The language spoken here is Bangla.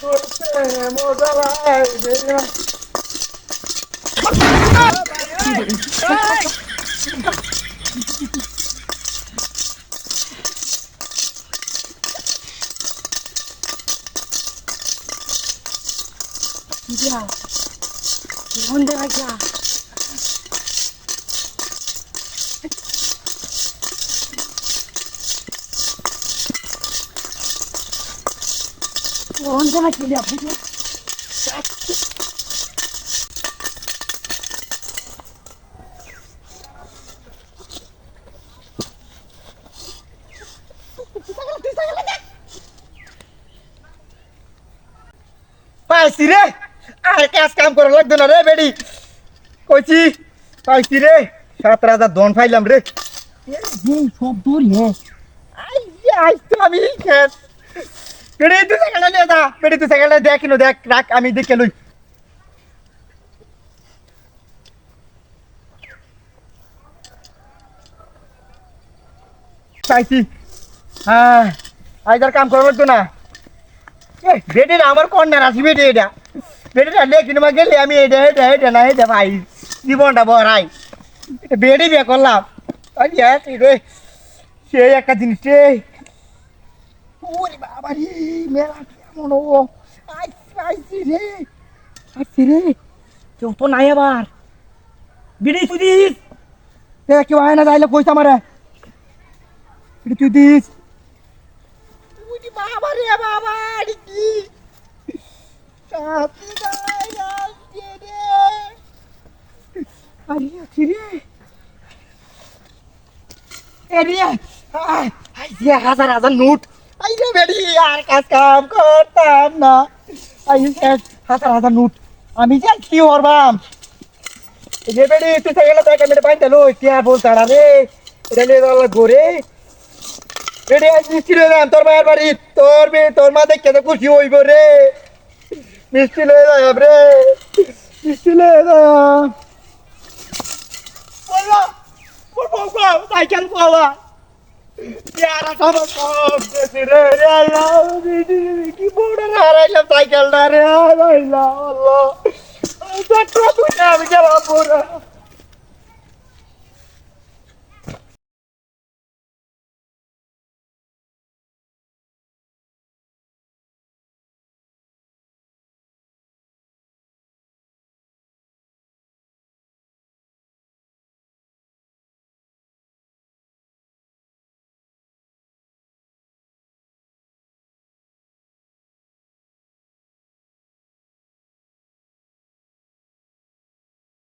করতে মজা লাগে Ya. ¿Dónde va a quedar? পাইছি রে। আর কাজ কাম করা লাগতো না রে বেডি। কইছি পাইছি রে। সাত হাজার দন ফাইলাম রে। সব দূর হে আই আই তো আমি খেত বেডি তুই সাইকেলটা নিয়ে যা, বেডি তুই সাইকেলটা দেখ কিনো দেখ, রাখ, আমি দেখে লই। পাইছি। হ্যাঁ কাম করা লাগতো না। এ আমার কন্যার আছি বেডি এটা। বেডিটা লে কিনবা গেলে আমি এটা এটা এটা না, এটা ভাই, জীবনটা বড়াই বেডি বিয়ে করলাম। রে একটা জিনিস ওরে বাবা রে মেলা কেমন ও আইসি আইসি রে আইসি রে কেউ তো নাই আবার বিড়ি তুই দিস এ কেউ আয় না যাইলে পয়সা মারে বিড়ি তুই দিস ওরে বাবা রে বাবা রে কি সাথী গায় আসছে রে আরে আছি রে আই যে হাজার হাজার নোট আই রে বেড়ি, আর কাজ কাম করতাম না। আই হাজার হাজার নোট আমি যে কি করবাম? এই যে বেড়ি, তুই সাইকেল দেখ আমি পাইতে লো কে বলতাড়া রে। এটা নিয়ে যাওয়া ঘুরে। বেড়ি, আজ মিষ্টি লয়ে যাম তোর মায়ের বাড়ি। তোর বে তোর মা দেখে তো খুশি হইব রে। মিষ্টি লয়ে যাম রে। মিষ্টি লয়ে যাম। বলল বলব সাইকেল পাওয়া। কি বড় হারাইলাম সাইকেলটা রে আল্লাহ। আমি গেলাম